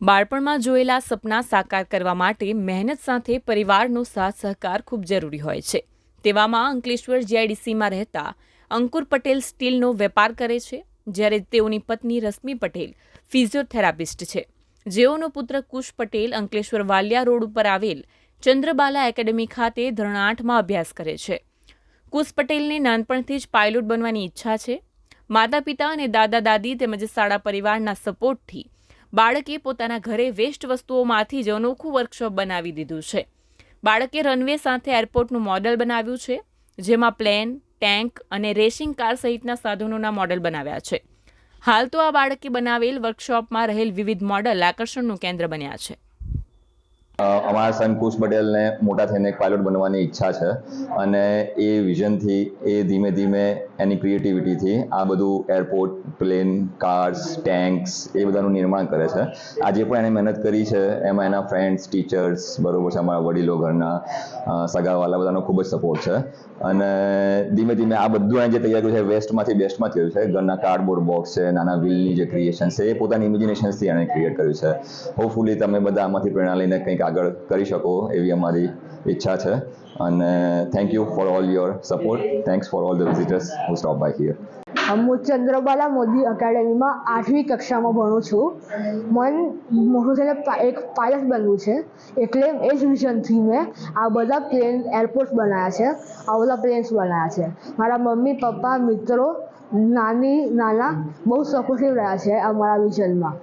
બાળપણમાં જોયેલા સપના સાકાર કરવા માટે મહેનત સાથે પરિવારનો સાથ સહકાર ખૂબ જરૂરી હોય છે. તેવામાં અંકલેશ્વર જીઆઈડીસીમાં રહેતા અંકુર પટેલ સ્ટીલનો વેપાર કરે છે, જ્યારે તેઓની પત્ની રશ્મિ પટેલ ફિઝિયોથેરાપિસ્ટ છે. જેઓનો પુત્ર કુશ પટેલ અંકલેશ્વર વાલિયા રોડ ઉપર આવેલ ચંદ્રબાલા એકેડમી ખાતે ધોરણ આઠમાં અભ્યાસ કરે છે. કુશ પટેલને નાનપણથી જ પાયલોટ બનવાની ઈચ્છા છે. માતા પિતા અને દાદા દાદી તેમજ શાળા પરિવારના સપોર્ટથી બાળકે પોતાના ઘરે વેસ્ટ વસ્તુઓમાંથી જ અનોખું વર્કશોપ બનાવી દીધું છે. બાળકે રનવે સાથે એરપોર્ટનું મોડલ બનાવ્યું છે, જેમાં પ્લેન, ટેન્ક અને રેસિંગ કાર સહિતના સાધનોના મોડલ બનાવ્યા છે. હાલ તો આ બાળકે બનાવેલ વર્કશોપમાં રહેલ વિવિધ મોડલ આકર્ષણનું કેન્દ્ર બન્યા છે. અમારા સન કુશ પટેલને મોટા થઈને એક પાયલોટ બનવાની ઈચ્છા છે અને એ વિઝનથી એ ધીમે ધીમે એની ક્રિએટિવિટીથી આ બધું એરપોર્ટ પ્લેન કાર્સ ટેન્ક્સ એ બધાનું નિર્માણ કરે છે. આજે પણ એને મહેનત કરી છે. એમાં એના ફ્રેન્ડ્સ ટીચર્સ બરોબર છે, અમારા વડીલો ઘરના સગાવાલા બધાનો ખૂબ જ સપોર્ટ છે. અને ધીમે ધીમે આ બધું એને જે તૈયાર કર્યું છે વેસ્ટમાંથી બેસ્ટમાં થયું છે. ઘરના કાર્ડબોર્ડ બોક્સ છે, નાના વ્હીલની જે ક્રિએશન છે, એ પોતાની ઇમેજિનેશન્સથી એણે ક્રિએટ કર્યું છે. હોપફુલી તમે બધા આમાંથી પ્રેરણા લઈને કંઈક આગળ કરી શકો એવી અમારી ઈચ્છા છે. અને thank you for all your support thanks for all the visitors who stop by here હું ચંદ્રબાલા મોદી અકેડમીમાં આઠમી કક્ષામાં ભણું છું. મન મોટું થઈને એક પાયલટ બનવું છે. એટલે એ જ વિઝનથી મેં આ બધા પ્લેન એરપોર્ટ બનાવ્યા છે. આ બધા પ્લેન્સ બનાવ્યા છે. મારા મમ્મી, પપ્પા, મિત્રો, નાની, નાના બહુ સપોર્ટિવ રહ્યા છે અમારા વિઝનમાં